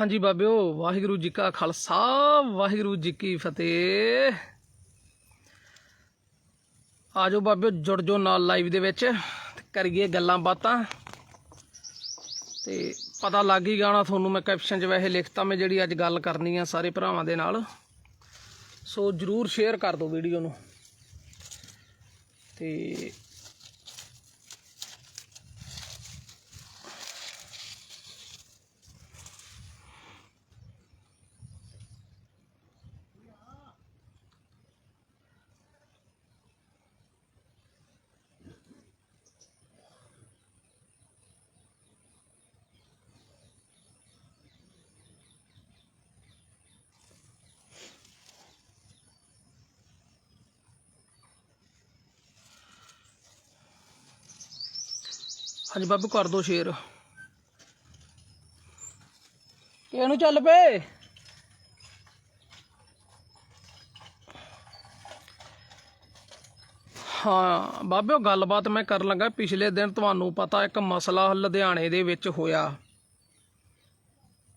ਹਾਂਜੀ ਬਾਬਿਓ, ਵਾਹਿਗੁਰੂ ਜੀ ਕਾ ਖਾਲਸਾ, ਵਾਹਿਗੁਰੂ ਜੀ ਕੀ ਫਤਿਹ। ਆਜੋ ਬਾਬਿਓ, ਜੁੜ ਜੋ ਨਾਲ ਲਾਈਵ ਦੇ ਵਿੱਚ ਤੇ ਕਰੀਏ ਗੱਲਾਂ ਬਾਤਾਂ। ਤੇ ਪਤਾ ਲੱਗ ਹੀ ਗਾਣਾ ਤੁਹਾਨੂੰ ਮੈਂ ਕੈਪਸ਼ਨ 'ਚ ਵੈਸੇ ਲਿਖਤਾ, ਮੈਂ ਜਿਹੜੀ ਅੱਜ ਗੱਲ ਕਰਨੀ ਆ ਸਾਰੇ ਭਰਾਵਾਂ ਦੇ ਨਾਲ। ਸੋ ਜਰੂਰ ਸ਼ੇਅਰ ਕਰ ਦਿਓ ਵੀਡੀਓ ਨੂੰ। ਤੇ ਹਾਂਜੀ ਬਾਬੂ ਕਰ ਦੋ ਸ਼ੇਅਰ ਕਿਹਨੂੰ ਚੱਲ ਪਏ? ਹਾਂ ਬਾਬਿਓ ਗੱਲਬਾਤ ਮੈਂ ਕਰਨ ਲੱਗਾ ਪਿਛਲੇ ਦਿਨ ਤੁਹਾਨੂੰ ਪਤਾ ਇੱਕ ਮਸਲਾ ਲੁਧਿਆਣੇ ਦੇ ਵਿੱਚ ਹੋਇਆ।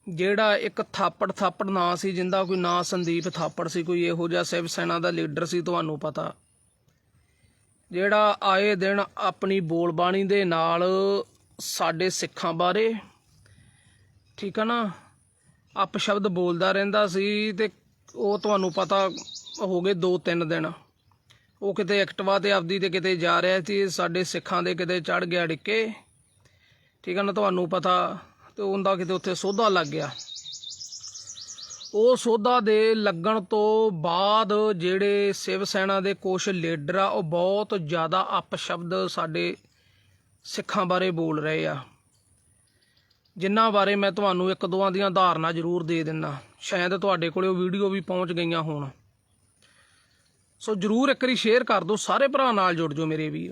ਜਿਹੜਾ ਇੱਕ ਥਾਪੜ ਥਾਪੜ ਨਾਂ ਸੀ ਜਿੰਦਾ ਕੋਈ ਨਾਂ ਸੰਦੀਪ ਥਾਪੜ ਸੀ ਕੋਈ ਇਹੋ ਜਿਹਾ ਸਿਵ ਸੈਨਾ ਦਾ ਲੀਡਰ ਸੀ ਤੁਹਾਨੂੰ ਪਤਾ। ਜਿਹੜਾ ਆਏ ਦਿਨ ਆਪਣੀ ਬੋਲਬਾਣੀ ਦੇ ਨਾਲ ਸਾਡੇ ਸਿੱਖਾਂ ਬਾਰੇ, ਠੀਕ ਹੈ ਨਾ? ਅਪਸ਼ਬਦ ਬੋਲਦਾ ਰਹਿੰਦਾ ਸੀ ਤੇ ਉਹ ਤੁਹਾਨੂੰ ਪਤਾ ਹੋ ਗਏ 2-3 ਦਿਨ। ਉਹ ਕਿਤੇ ਐਕਟਵਾ ਤੇ ਆਪਦੀ ਤੇ ਕਿਤੇ ਜਾ ਰਿਹਾ ਸੀ, ਸਾਡੇ ਸਿੱਖਾਂ ਦੇ ਕਿਤੇ ਚੜ ਗਿਆ ਡਿੱਕੇ। ਠੀਕ ਹੈ ਨਾ, ਤੁਹਾਨੂੰ ਪਤਾ, ਤੇ ਉਹਦਾ ਕਿਤੇ ਉੱਥੇ ਸੋਧਾ ਲੱਗ ਗਿਆ। ਉਹ ਸੋਧਾ ਦੇ ਲੱਗਣ ਤੋਂ ਬਾਅਦ ਜਿਹੜੇ ਸਿਵ ਸੈਨਾ ਦੇ ਕੁਝ ਲੀਡਰ ਆ, ਉਹ ਬਹੁਤ ਜ਼ਿਆਦਾ ਅਪਸ਼ਬਦ ਸਾਡੇ ਸਿੱਖਾਂ ਬਾਰੇ ਬੋਲ ਰਹੇ ਆ। ਜਿਨ੍ਹਾਂ ਬਾਰੇ ਮੈਂ ਤੁਹਾਨੂੰ ਇੱਕ ਦੋਆਂ ਦੀਆਂ ਧਾਰਨਾ ਜ਼ਰੂਰ ਦੇ ਦਿੰਦਾ। ਸ਼ਾਇਦ ਤੁਹਾਡੇ ਕੋਲੇ ਉਹ ਵੀਡੀਓ ਵੀ ਪਹੁੰਚ ਗਈਆਂ ਹੋਣ। ਸੋ ਜਰੂਰ ਇੱਕ ਵਾਰੀ ਸ਼ੇਅਰ ਕਰ ਦਿਓ, ਸਾਰੇ ਭਰਾ ਨਾਲ ਜੁੜ ਜਾਓ ਮੇਰੇ ਵੀ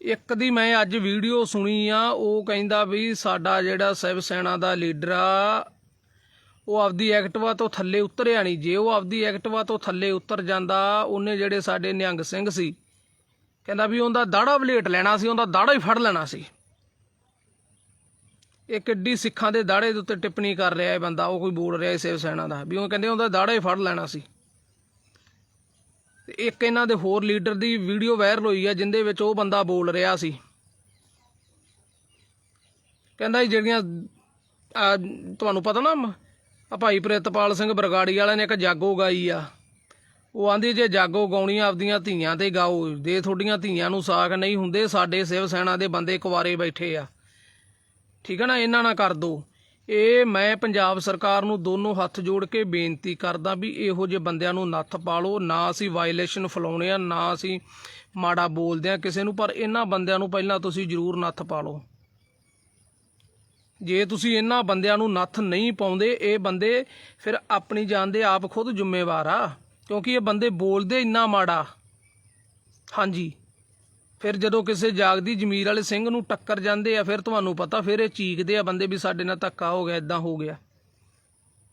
ਇੱਕ ਦੀ ਮੈਂ ਅੱਜ ਵੀਡੀਓ ਸੁਣੀ ਆ, ਉਹ ਕਹਿੰਦਾ ਵੀ ਸਾਡਾ ਜਿਹੜਾ ਸਿਵ ਸੈਨਾ ਦਾ ਲੀਡਰ ਆ ਉਹ ਆਪਦੀ ਐਕਟਿਵਾ ਤੋਂ ਥੱਲੇ ਉਤਰਿਆ ਨਹੀਂ। ਜੇ ਉਹ ਆਪਦੀ ਐਕਟਿਵਾ ਤੋਂ ਥੱਲੇ ਉਤਰ ਜਾਂਦਾ, ਉਹਨੇ ਜਿਹੜੇ ਸਾਡੇ ਨਿਹੰਗ ਸਿੰਘ ਸੀ, ਕਹਿੰਦਾ ਵੀ ਉਹਦਾ ਦਾੜਾ ਵਲੇਟ ਲੈਣਾ ਸੀ, ਉਹਦਾ ਦਾੜਾ ਹੀ ਫੜ ਲੈਣਾ ਸੀ। ਇਹ ਕਿੱਡੀ ਸਿੱਖਾਂ ਦੇ ਦਾੜੇ ਦੇ ਉੱਤੇ ਟਿੱਪਣੀ ਕਰ ਰਿਹਾ ਹੈ ਬੰਦਾ, ਉਹ ਕੋਈ ਬੋਲ ਰਿਹਾ ਸਿਵ ਸੈਨਾ ਦਾ, ਵੀ ਉਹ ਕਹਿੰਦੇ ਉਹਦਾ ਦਾੜਾ ਹੀ ਫੜ ਲੈਣਾ ਸੀ। ਤੇ ਇੱਕ ਇਹਨਾਂ ਦੇ ਹੋਰ ਲੀਡਰ ਦੀ ਵੀਡੀਓ ਵਾਇਰਲ ਹੋਈ ਆ, ਜਿੰਦੇ ਵਿੱਚ ਉਹ ਬੰਦਾ ਬੋਲ ਰਿਹਾ ਸੀ। ਕਹਿੰਦਾ ਜੀ ਜਿਹੜੀਆਂ ਤੁਹਾਨੂੰ ਪਤਾ ਨਾ ਆ ਭਾਈ ਪ੍ਰਿਤਪਾਲ ਸਿੰਘ ਬਰਗਾੜੀ ਵਾਲਿਆਂ ਨੇ ਇੱਕ ਜਾਗੋ ਗਾਈ ਆ। ਉਹ ਆਂਦੀ ਜੇ ਜਾਗੋ ਗਾਉਣੀ ਆਪਦੀਆਂ ਧੀਆਂ ਤੇ ਗਾਓ, ਜੇ ਤੁਹਾਡੀਆਂ ਧੀਆਂ ਨੂੰ ਸਾਖ ਨਹੀਂ ਹੁੰਦੇ, ਸਾਡੇ ਸਿਵ ਸੈਨਾ ਦੇ ਬੰਦੇ ਕੁਵਾਰੇ ਬੈਠੇ ਆ। ਠੀਕ ਹੈ ਨਾ, ਇਹਨਾਂ ਨਾਲ ਕਰ ਦੋ। ਇਹ ਮੈਂ ਪੰਜਾਬ ਸਰਕਾਰ ਨੂੰ ਦੋਨੋਂ ਹੱਥ ਜੋੜ ਕੇ ਬੇਨਤੀ ਕਰਦਾ ਵੀ ਇਹੋ ਜਿਹੇ ਬੰਦਿਆਂ ਨੂੰ ਨੱਥ ਪਾਲੋ। ਨਾ ਅਸੀਂ ਵਾਇਲੇਸ਼ਨ ਫਲਾਉਣੇ ਆ, ਨਾ ਅਸੀਂ ਮਾੜਾ ਬੋਲਦੇ ਆ ਕਿਸੇ ਨੂੰ, ਪਰ ਇਹਨਾਂ ਬੰਦਿਆਂ ਨੂੰ ਪਹਿਲਾਂ ਤੁਸੀਂ ਜ਼ਰੂਰ ਨੱਥ ਪਾ ਲਓ ਜੇ ਤੁਸੀਂ ਇਹਨਾਂ ਬੰਦਿਆਂ ਨੂੰ ਨੱਥ ਨਹੀਂ ਪਾਉਂਦੇ, ਇਹ ਬੰਦੇ ਫਿਰ ਆਪਣੀ ਜਾਨ ਦੇ ਆਪ ਖੁਦ ਜ਼ਿੰਮੇਵਾਰ ਆ, ਕਿਉਂਕਿ ਇਹ ਬੰਦੇ ਬੋਲਦੇ ਇੰਨਾ ਮਾੜਾ। ਹਾਂਜੀ। ਫਿਰ ਜਦੋਂ ਕਿਸੇ ਜਾਗਦੀ ਜ਼ਮੀਰ ਵਾਲੇ ਸਿੰਘ ਨੂੰ ਟੱਕਰ ਜਾਂਦੇ ਆ, ਫਿਰ ਤੁਹਾਨੂੰ ਪਤਾ, ਫਿਰ ਇਹ ਚੀਕਦੇ ਆ ਬੰਦੇ ਵੀ ਸਾਡੇ ਨਾਲ ਧੱਕਾ ਹੋ ਗਿਆ ਇਦਾਂ ਹੋ ਗਿਆ।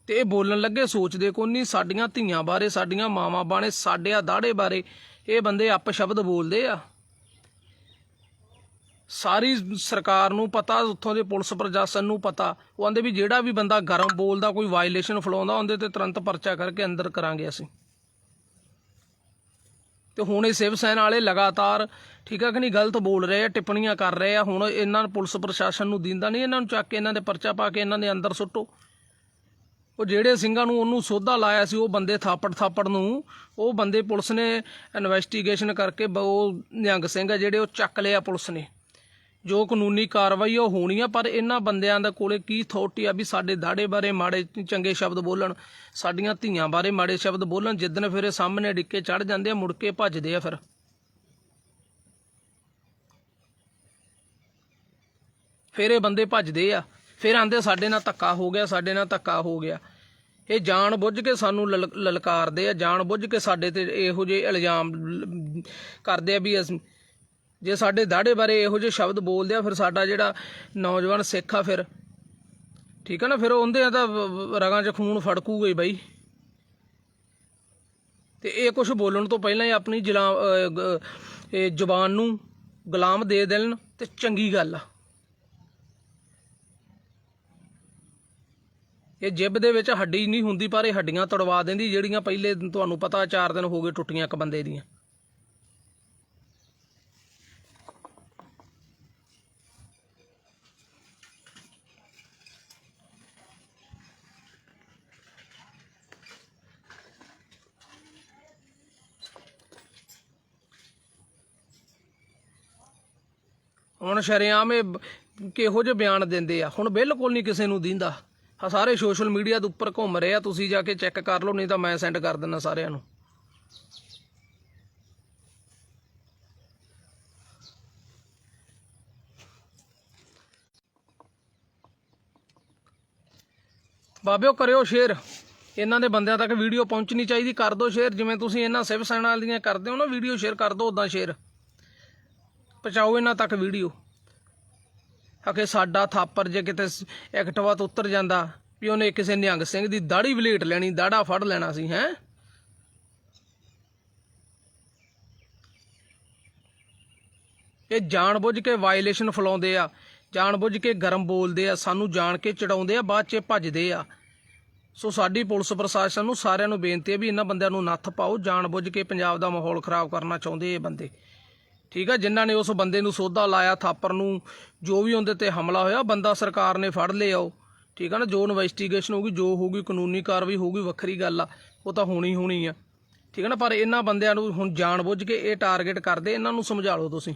ਤੇ ਇਹ ਬੋਲਣ ਲੱਗੇ, ਸੋਚਦੇ ਕੋ ਨਹੀਂ, ਸਾਡੀਆਂ ਧੀਆਂ ਬਾਰੇ, ਸਾਡੀਆਂ ਮਾਵਾਂ ਬਾਰੇ ਸਾਡੇ ਆ ਦਾੜੇ ਬਾਰੇ ਇਹ ਬੰਦੇ ਅਪਸ਼ਬਦ ਬੋਲਦੇ ਆ। ਸਾਰੀ ਸਰਕਾਰ ਨੂੰ ਪਤਾ, ਉੱਥੋਂ ਦੇ ਪੁਲਿਸ ਪ੍ਰਸ਼ਾਸਨ ਨੂੰ ਪਤਾ। ਉਹ ਆਂਦੇ ਵੀ ਜਿਹੜਾ ਵੀ ਬੰਦਾ ਗਰਮ ਬੋਲਦਾ, ਕੋਈ ਵਾਇਲੇਸ਼ਨ ਫਲਾਉਂਦਾ, ਉਹਦੇ ਤੇ ਤੁਰੰਤ ਪਰਚਾ ਕਰਕੇ ਅੰਦਰ ਕਰਾਂਗੇ ਅਸੀਂ। ਤੇ ਹੁਣ ਇਹ ਸਿਵ ਸੈਨਾ ਵਾਲੇ ਲਗਾਤਾਰ, ਠੀਕ ਆ ਕਿ ਨਹੀਂ, ਗਲਤ ਬੋਲ ਰਹੇ ਆ, ਟਿੱਪਣੀਆਂ ਕਰ ਰਹੇ ਆ। ਹੁਣ ਇਹਨਾਂ ਨੂੰ ਪੁਲਿਸ ਪ੍ਰਸ਼ਾਸਨ ਨੂੰ ਦਿੰਦਾ ਨਹੀਂ, ਇਹਨਾਂ ਨੂੰ ਚੱਕ ਕੇ ਇਹਨਾਂ ਦੇ ਪਰਚਾ ਪਾ ਕੇ ਇਹਨਾਂ ਦੇ ਅੰਦਰ ਸੁੱਟੋ। ਉਹ ਜਿਹੜੇ ਸਿੰਘਾਂ ਨੂੰ ਉਹਨੂੰ ਸੋਧਾ ਲਾਇਆ ਸੀ, ਉਹ ਬੰਦੇ ਥਾਪੜ ਥਾਪੜ ਨੂੰ, ਉਹ ਬੰਦੇ ਪੁਲਿਸ ਨੇ ਇਨਵੈਸਟੀਗੇਸ਼ਨ ਕਰਕੇ ਬ- ਉਹ ਨਿਹੰਗ ਸਿੰਘ ਆ ਜਿਹੜੇ ਉਹ ਚੱਕ ਲਿਆ ਪੁਲਿਸ ਨੇ। ਜੋ ਕਾਨੂੰਨੀ ਕਾਰਵਾਈ ਉਹ ਹੋਣੀ ਆ, ਪਰ ਇਹਨਾਂ ਬੰਦਿਆਂ ਦਾ ਕੋਲੇ ਕੀ ਅਥਾਰਟੀ ਆ ਵੀ ਸਾਡੇ ਦਾੜੇ ਬਾਰੇ ਮਾੜੇ ਚੰਗੇ ਸ਼ਬਦ ਬੋਲਣ, ਸਾਡੀਆਂ ਧੀਆਂ ਬਾਰੇ ਮਾੜੇ ਸ਼ਬਦ ਬੋਲਣ ਜਿੱਦਣ ਫਿਰ ਇਹ ਸਾਹਮਣੇ ਡਿੱਕੇ ਚੜ ਜਾਂਦੇ ਆ, ਮੁੜ ਕੇ ਭੱਜਦੇ ਆ ਫਿਰ। ਫਿਰ ਇਹ ਬੰਦੇ ਭੱਜਦੇ ਆ, ਫਿਰ ਆਂਦੇ ਸਾਡੇ ਨਾਲ ਧੱਕਾ ਹੋ ਗਿਆ, ਸਾਡੇ ਨਾਲ ਧੱਕਾ ਹੋ ਗਿਆ। ਇਹ ਜਾਣ ਬੁੱਝ ਕੇ ਸਾਨੂੰ ਲਲ- ਲਲਕਾਰਦੇ ਆ, ਜਾਣ ਬੁੱਝ ਕੇ ਸਾਡੇ ਤੇ ਇਹੋ ਜਿਹੇ ਇਲਜ਼ਾਮ ਕਰਦੇ ਆ ਵੀ ਅਸੀਂ ਜੇ ਸਾਡੇ ਦਾੜੇ ਬਾਰੇ ਇਹੋ ਜਿਹੇ ਸ਼ਬਦ ਬੋਲਦੇ ਆ, ਫਿਰ ਸਾਡਾ ਜਿਹੜਾ ਨੌਜਵਾਨ ਸਿੱਖ ਆ ਫਿਰ, ਠੀਕ ਆ ਨਾ, ਫਿਰ ਉਹਦੇ ਤਾਂ ਰਗਾਂ 'ਚ ਖੂਨ ਫੜਕੂਗਾ ਹੀ ਬਾਈ। ਤੇ ਇਹ ਕੁਝ ਬੋਲਣ ਤੋਂ ਪਹਿਲਾਂ ਹੀ ਆਪਣੀ ਜਲਾ, ਅਹ ਜ਼ੁਬਾਨ ਨੂੰ ਗੁਲਾਮ ਦੇ ਦੇਣ ਤੇ ਚੰਗੀ ਗੱਲ ਆ। ਇਹ ਜਿਬ ਦੇ ਵਿੱਚ ਹੱਡੀ ਨਹੀਂ ਹੁੰਦੀ, ਪਰ ਇਹ ਹੱਡੀਆਂ ਤੜਵਾ ਦਿੰਦੀ, ਜਿਹੜੀਆਂ ਪਹਿਲੇ ਤੁਹਾਨੂੰ ਪਤਾ 4 ਦਿਨ ਹੋ ਗਏ ਟੁੱਟੀਆਂ ਇੱਕ ਬੰਦੇ ਦੀਆਂ। ਹੁਣ ਸ਼ਰੇਆਮ ਇਹ ਕਿਹੋ ਜਿਹੇ ਬਿਆਨ ਦਿੰਦੇ ਆ? ਹੁਣ ਬਿਲਕੁਲ ਨਹੀਂ ਕਿਸੇ ਨੂੰ ਦਿੰਦਾ। ਆ ਸਾਰੇ ਸੋਸ਼ਲ ਮੀਡੀਆ ਦੇ ਉੱਪਰ ਘੁੰਮ ਰਹੇ ਆ, ਤੁਸੀਂ ਜਾ ਕੇ ਚੈੱਕ ਕਰ ਲਓ, ਨਹੀਂ ਤਾਂ ਮੈਂ ਸੈਂਡ ਕਰ ਦਿੰਦਾ ਸਾਰਿਆਂ ਨੂੰ। ਬਾਬਿਓ, ਕਰਿਓ ਸ਼ੇਅਰ। ਇਹਨਾਂ ਦੇ ਬੰਦਿਆਂ ਤੱਕ ਵੀਡੀਓ ਪਹੁੰਚਣੀ ਚਾਹੀਦੀ। ਕਰ ਦਿਓ ਸ਼ੇਅਰ। ਜਿਵੇਂ ਤੁਸੀਂ ਇਹਨਾਂ ਸਿਵ ਸੈਨਾ ਦੀਆਂ ਕਰਦੇ ਹੋ ਨਾ ਵੀਡੀਓ ਸ਼ੇਅਰ ਕਰ ਦਿਓ ਉਦਾਂ ਸ਼ੇਅਰ ਪਹੁੰਚਾਓ ਇਹਨਾਂ ਤੱਕ ਵੀਡੀਓ। ਅਕੇ ਸਾਡਾ ਥਾਪਰ ਜੇ ਕਿਤੇ ਸ- ਐਕਟਿਵਾ ਤੋਂ ਉਤਰ ਜਾਂਦਾ, ਵੀ ਉਹਨੇ ਕਿਸੇ ਨਿਹੰਗ ਸਿੰਘ ਦੀ ਦਾੜੀ ਵਲੇਟ ਲੈਣੀ ਦਾੜਾ ਫੜ ਲੈਣਾ ਸੀ, ਹੈ? ਇਹ ਜਾਣਬੁੱਝ ਕੇ ਵਾਇਲੇਸ਼ਨ ਫਲਾਉਂਦੇ ਆ, ਜਾਣਬੁੱਝ ਕੇ ਗਰਮ ਬੋਲਦੇ ਆ, ਸਾਨੂੰ ਜਾਣ ਕੇ ਚੜਾਉਂਦੇ ਆ, ਬਾਅਦ 'ਚ ਭੱਜਦੇ ਆ। ਸੋ ਸਾਡੀ ਪੁਲਿਸ ਪ੍ਰਸ਼ਾਸਨ ਨੂੰ ਸਾਰਿਆਂ ਨੂੰ ਬੇਨਤੀ ਹੈ ਵੀ ਇਹਨਾਂ ਬੰਦਿਆਂ ਨੂੰ ਨੱਥ ਪਾਓ, ਜਾਣਬੁੱਝ ਕੇ ਪੰਜਾਬ ਦਾ ਮਾਹੌਲ ਖਰਾਬ ਕਰਨਾ ਚਾਹੁੰਦੇ ਇਹ ਬੰਦੇ। ਠੀਕ ਆ, ਜਿਨ੍ਹਾਂ ਨੇ ਉਸ ਬੰਦੇ ਨੂੰ ਸੋਧਾ ਲਾਇਆ, ਥਾਪਰ ਨੂੰ, ਜੋ ਵੀ ਉਹਦੇ ਤੇ ਹਮਲਾ ਹੋਇਆ, ਬੰਦਾ ਸਰਕਾਰ ਨੇ ਫੜ ਲਿਆ ਉਹ। ਠੀਕ ਆ ਨਾ, ਜੋ ਇਨਵੈਸਟੀਗੇਸ਼ਨ ਹੋਊਗੀ, ਜੋ ਹੋਊਗੀ, ਕਾਨੂੰਨੀ ਕਾਰਵਾਈ ਹੋਊਗੀ, ਵੱਖਰੀ ਗੱਲ ਆ। ਉਹ ਤਾਂ ਹੋਣੀ ਹੋਣੀ ਆ। ਠੀਕ ਆ ਨਾ, ਪਰ ਇਹਨਾਂ ਬੰਦਿਆਂ ਨੂੰ ਹੁਣ ਜਾਣ ਬੁੱਝ ਕੇ ਇਹ ਟਾਰਗੇਟ ਕਰਦੇ, ਇਹਨਾਂ ਨੂੰ ਸਮਝਾ ਲਓ ਤੁਸੀਂ।